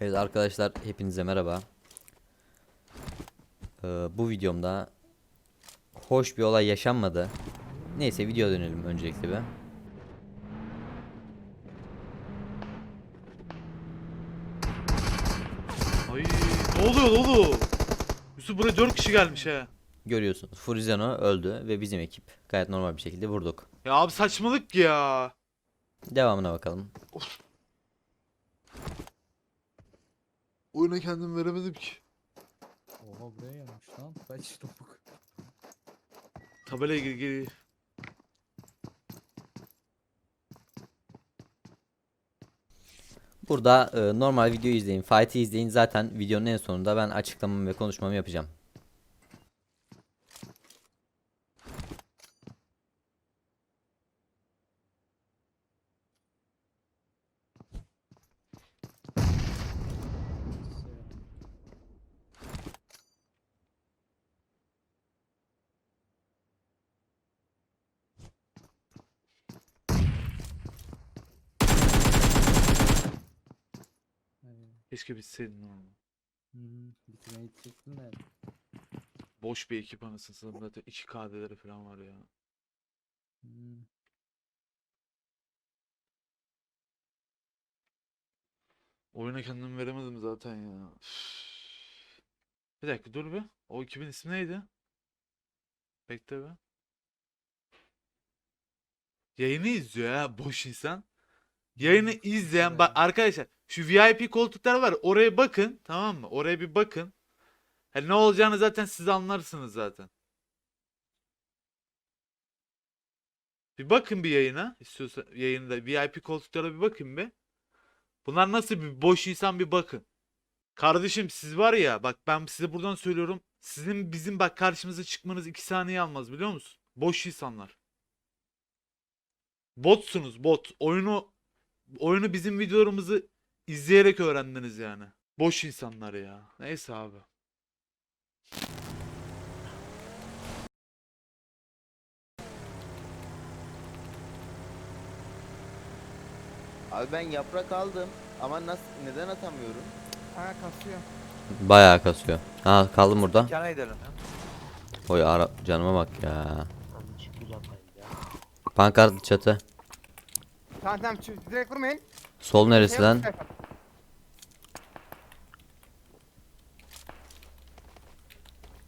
Evet arkadaşlar hepinize merhaba. Ee, bu videomda hoş bir olay yaşanmadı. Neyse video dönelim öncelikle bir. Ay ne oluyor oğlum? Yusuf buraya 4 kişi gelmiş he. Görüyorsunuz Furizano öldü ve bizim ekip gayet normal bir şekilde vurduk. Ya abi saçmalık ya. Devamına bakalım. Oyuna kendim veremedim ki. Oha buraya gelmiş lan. Kaç topuk. Tabelaya gir gir. Burada e, normal video izleyin, fight'i izleyin. Zaten videonun en sonunda ben açıklamamı ve konuşmamı yapacağım. Keşke bitseydin oğlum. Hmm, bitirmeye gidecektim de. Boş bir ekip anasını satayım zaten 2 KD'leri falan var ya. Hmm. Oyuna kendim veremedim zaten ya. Üf. Bir dakika dur bir. O ekibin ismi neydi? Bekle bir. Yayını izliyor ha boş insan. Yayını izleyen bak arkadaşlar şu VIP koltuklar var oraya bakın tamam mı? Oraya bir bakın. Ha, ne olacağını zaten siz anlarsınız zaten. Bir bakın bir yayına. İstiyorsa yayında VIP koltuklara bir bakın bir. Bunlar nasıl bir boş insan bir bakın. Kardeşim siz var ya bak ben size buradan söylüyorum. Sizin bizim bak karşımıza çıkmanız 2 saniye almaz biliyor musun? Boş insanlar. Botsunuz bot. Oyunu oyunu bizim videolarımızı izleyerek öğrendiniz yani. Boş insanlar ya. Neyse abi. Abi ben yaprak aldım ama nasıl neden atamıyorum? Ha kasıyor. Bayağı kasıyor. Ha kaldım burada. Dükkana gidelim ya. Oy ara canıma bak ya. Pankart çatı. Tamam tamam direkt vurmayın. Sol neresi Şey lan? yapın.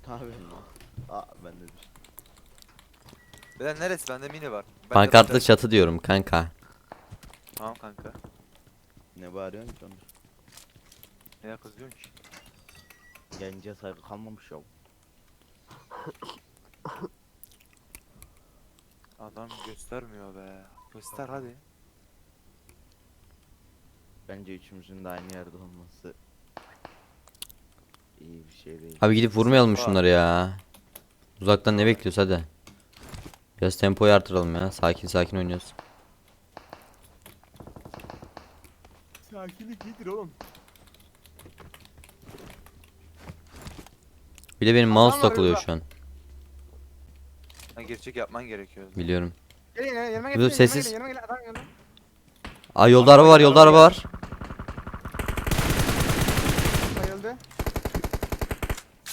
Tabii. Aa ben de düştüm. Beden neresi? Bende mini var. Bende Pankartlı çatı diyorum kanka. Tamam kanka. Ne bağırıyorsun ki onu? Neye kızıyorsun ki? Gence saygı kalmamış ya. Adam göstermiyor be. Göster hadi. Bence üçümüzün de aynı yerde olması iyi bir şey değil. Abi gidip vurmayalım şunları ya? Uzaktan ne bekliyoruz hadi. Biraz tempoyu artıralım ya. Sakin sakin oynuyoruz. Sakinlik iyidir oğlum. Bir de benim mouse var takılıyor burada. şu an. Ha, gerçek yapman gerekiyor. Biliyorum. Gelin yanıma yanıma Dur, gelin. sessiz. Yanıma gelin yanıma gelin. Adam yanıma. Aa yolda araba var yolda araba var.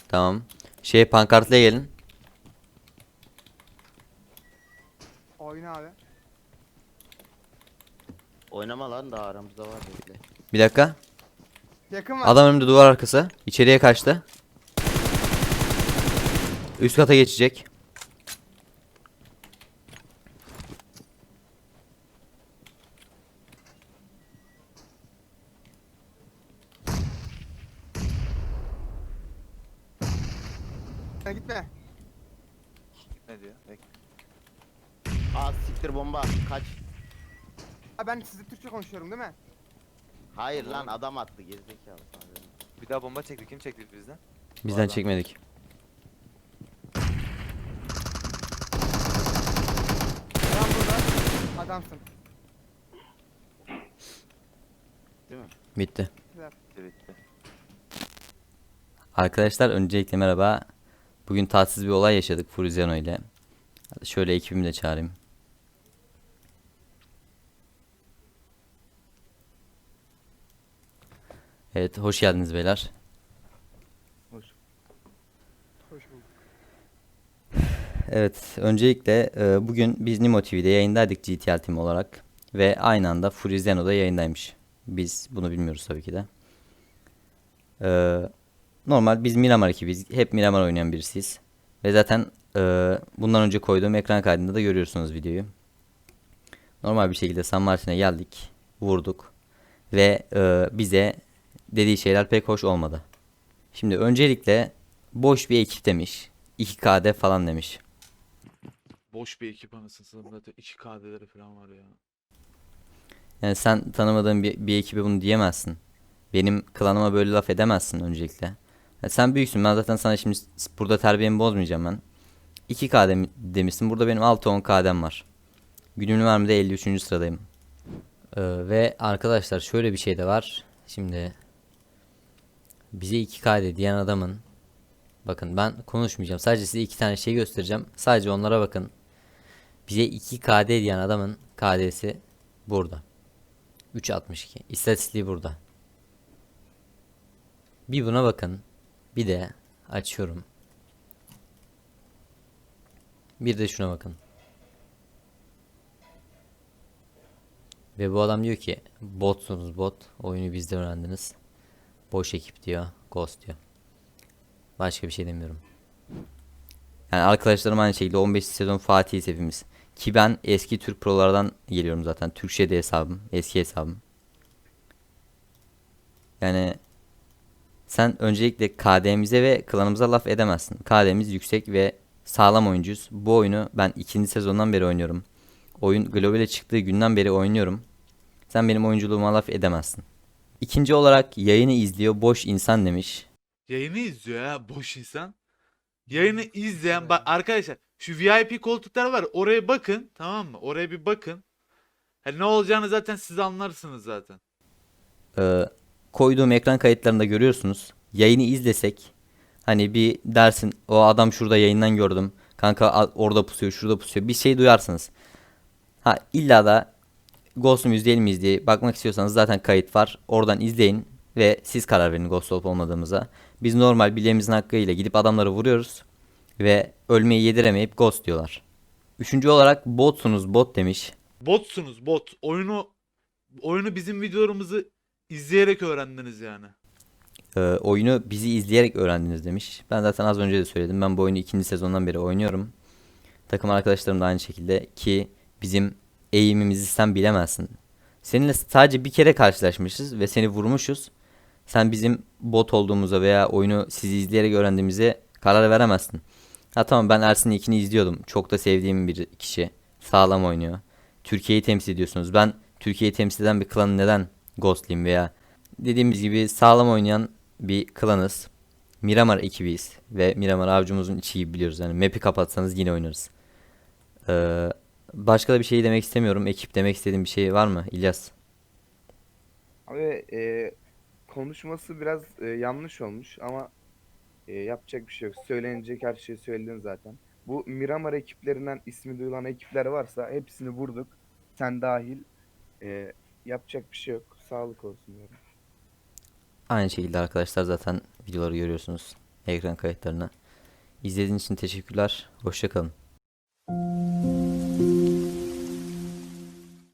Tamam. Şey pankartlıya gelin. Oyna abi. Oynama lan daha aramızda var bekle. Bir dakika. Yakın var. Adam önümde duvar arkası. İçeriye kaçtı. Üst kata geçecek. Ha, gitme. Ne diyor? Bek. Aa siktir bomba kaç. Ha ben sizle Türkçe konuşuyorum değil mi? Hayır lan adam attı gerizekalı. Bir daha bomba çekti. Kim çekti bizden? Bizden Vallahi. çekmedik. Adam burada. Adamsın. Değil mi? Bitti. Bitti bitti. Arkadaşlar öncelikle merhaba. Bugün tatsız bir olay yaşadık Furiziano ile. Şöyle ekibimi de çağırayım. Evet, hoş geldiniz beyler. Hoş bulduk. Evet, öncelikle e, bugün biz Nimo TV'de yayındaydık GTL Team olarak ve aynı anda Furizeno'da yayındaymış. Biz bunu bilmiyoruz tabii ki de. E, normal biz Miramar ekibiz. Hep Miramar oynayan birisiyiz. Ve zaten e, bundan önce koyduğum ekran kaydında da görüyorsunuz videoyu. Normal bir şekilde San Martin'e geldik, vurduk ve e, bize dediği şeyler pek hoş olmadı. Şimdi öncelikle boş bir ekip demiş. 2KD falan demiş. Boş bir ekip anasını satayım zaten 2 KD'leri falan var ya. Yani sen tanımadığın bir, bir ekibe bunu diyemezsin. Benim klanıma böyle laf edemezsin öncelikle. Ya sen büyüksün. Ben zaten sana şimdi burada terbiyemi bozmayacağım ben. 2K dem- demişsin. Burada benim 6-10 KD'm var. Günümün vermede 53. sıradayım. Ee, ve arkadaşlar şöyle bir şey de var. Şimdi bize 2KD diyen adamın bakın ben konuşmayacağım. Sadece size iki tane şey göstereceğim. Sadece onlara bakın. Bize 2KD diyen adamın KD'si burada. 3.62. İstatistiği burada. Bir buna bakın. Bir de açıyorum. Bir de şuna bakın. Ve bu adam diyor ki botsunuz bot. Oyunu bizde öğrendiniz. Boş ekip diyor. Ghost diyor. Başka bir şey demiyorum. Yani arkadaşlarım aynı şekilde 15 sezon Fatih'iz hepimiz. Ki ben eski Türk prolardan geliyorum zaten. Türkçe'de hesabım. Eski hesabım. Yani sen öncelikle KD'mize ve klanımıza laf edemezsin. KD'miz yüksek ve sağlam oyuncuyuz. Bu oyunu ben ikinci sezondan beri oynuyorum. Oyun globale çıktığı günden beri oynuyorum. Sen benim oyunculuğuma laf edemezsin. İkinci olarak yayını izliyor boş insan demiş. Yayını izliyor ya boş insan. Yayını izleyen bak arkadaşlar şu VIP koltuklar var oraya bakın tamam mı? Oraya bir bakın. Ha, ne olacağını zaten siz anlarsınız zaten. Ee, koyduğum ekran kayıtlarında görüyorsunuz. Yayını izlesek hani bir dersin o adam şurada yayından gördüm. Kanka orada pusuyor, şurada pusuyor. Bir şey duyarsınız. Ha illa da Ghost muyuz değil miyiz diye bakmak istiyorsanız zaten kayıt var. Oradan izleyin ve siz karar verin Ghost olup olmadığımıza. Biz normal bileğimizin hakkıyla gidip adamları vuruyoruz ve ölmeyi yediremeyip Ghost diyorlar. Üçüncü olarak botsunuz bot demiş. Botsunuz bot. Oyunu oyunu bizim videolarımızı izleyerek öğrendiniz yani. Ee, oyunu bizi izleyerek öğrendiniz demiş. Ben zaten az önce de söyledim. Ben bu oyunu ikinci sezondan beri oynuyorum. Takım arkadaşlarım da aynı şekilde ki bizim eğimimizi sen bilemezsin. Seninle sadece bir kere karşılaşmışız ve seni vurmuşuz. Sen bizim bot olduğumuza veya oyunu sizi izleyerek öğrendiğimize karar veremezsin. Ha tamam ben Ersin İlkin'i izliyordum. Çok da sevdiğim bir kişi. Sağlam oynuyor. Türkiye'yi temsil ediyorsunuz. Ben Türkiye'yi temsil eden bir klanı neden ghostlayayım veya dediğimiz gibi sağlam oynayan bir klanız. Miramar ekibiyiz ve Miramar avcumuzun içi gibi biliyoruz. Yani map'i kapatsanız yine oynarız. Ee, başka da bir şey demek istemiyorum. Ekip demek istediğim bir şey var mı İlyas? Abi e, konuşması biraz e, yanlış olmuş ama e, yapacak bir şey yok. Söylenecek her şeyi söyledin zaten. Bu Miramar ekiplerinden ismi duyulan ekipler varsa hepsini vurduk. Sen dahil. E, yapacak bir şey yok. Sağlık olsun diyorum. Aynı şekilde arkadaşlar zaten videoları görüyorsunuz. Ekran kayıtlarını. İzlediğiniz için teşekkürler. Hoşçakalın.